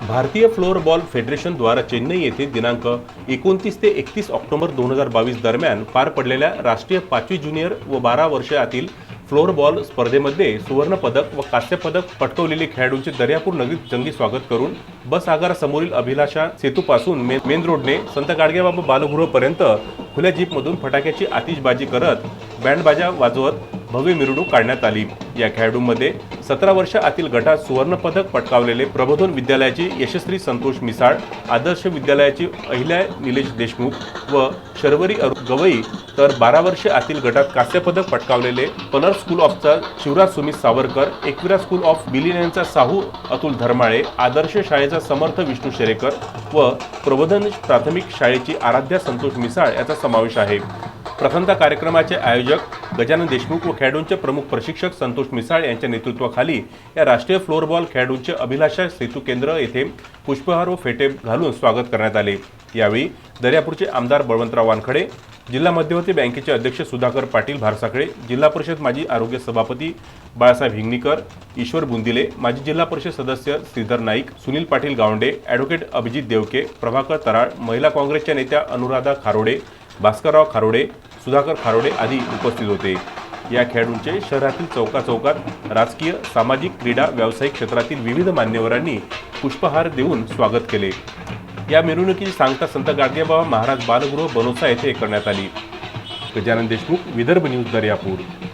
भारतीय फ्लोअरबॉल फेडरेशनद्वारा चेन्नई येथे दिनांक एकोणतीस ते एकतीस ऑक्टोबर दोन हजार बावीस दरम्यान पार पडलेल्या राष्ट्रीय पाचवी ज्युनियर व बारा वर्षातील फ्लोअरबॉल स्पर्धेमध्ये सुवर्णपदक व कांस्यपदक पटकवलेले खेळाडूंचे दर्यापूर नगरीत जंगी स्वागत करून बस आगारासमोरील अभिलाषा सेतूपासून मे मेन रोडने संत गाडगेबाबा बालगृहपर्यंत खुल्या जीपमधून फटाक्याची आतिषबाजी करत बँडबाजा वाजवत भव्य मिरवणूक काढण्यात आली. या खेळाडूंमध्ये सतरा वर्ष आतील गटात सुवर्णपदक पटकावलेले प्रबोधन विद्यालयाची यशस्वी संतोष मिसाळ आदर्श विद्यालयाची अहिल्या निलेश देशमुख व शर्वरी अरु- गवई तर बारा वर्ष आतील गटात कांस्यपदक पटकावलेले पलर स्कूल ऑफचा शिवराज सुमित सावरकर एकविरा स्कूल ऑफ बिलिनियनचा साहू अतुल धर्माळे आदर्श शाळेचा समर्थ विष्णू शेरेकर व प्रबोधन प्राथमिक शाळेची आराध्या संतोष मिसाळ याचा समावेश आहे. प्रथमता कार्यक्रमाचे आयोजक गजानन देशमुख व खेळाडूंचे प्रमुख प्रशिक्षक संतोष मिसाळ यांच्या नेतृत्वाखाली या राष्ट्रीय फ्लोअरबॉल खेळाडूंचे अभिलाषा सेतू केंद्र येथे पुष्पहार व फेटे घालून स्वागत करण्यात आले. यावेळी दर्यापूरचे आमदार बळवंतराव वानखडे जिल्हा मध्यवर्ती बँकेचे अध्यक्ष सुधाकर पाटील भारसाकळे जिल्हा परिषद माजी आरोग्य सभापती बाळासाहेब हिंगणीकर ईश्वर बुंदिले माजी जिल्हा परिषद सदस्य श्रीधर नाईक सुनील पाटील गावंडे ॲडव्होकेट अभिजित देवके प्रभाकर तराळ महिला काँग्रेसच्या नेत्या अनुराधा खारोडे भास्करराव खारोडे सुधाकर खारोडे आदी उपस्थित होते. या खेळाडूंचे शहरातील चौका चौकात राजकीय सामाजिक क्रीडा व्यावसायिक क्षेत्रातील विविध मान्यवरांनी पुष्पहार देऊन स्वागत केले. या मिरवणुकीची सांगता संत गाडगेबाबा महाराज बालगृह बनोसा येथे करण्यात आली. गजानन देशमुख विदर्भ न्यूज दर्यापूर.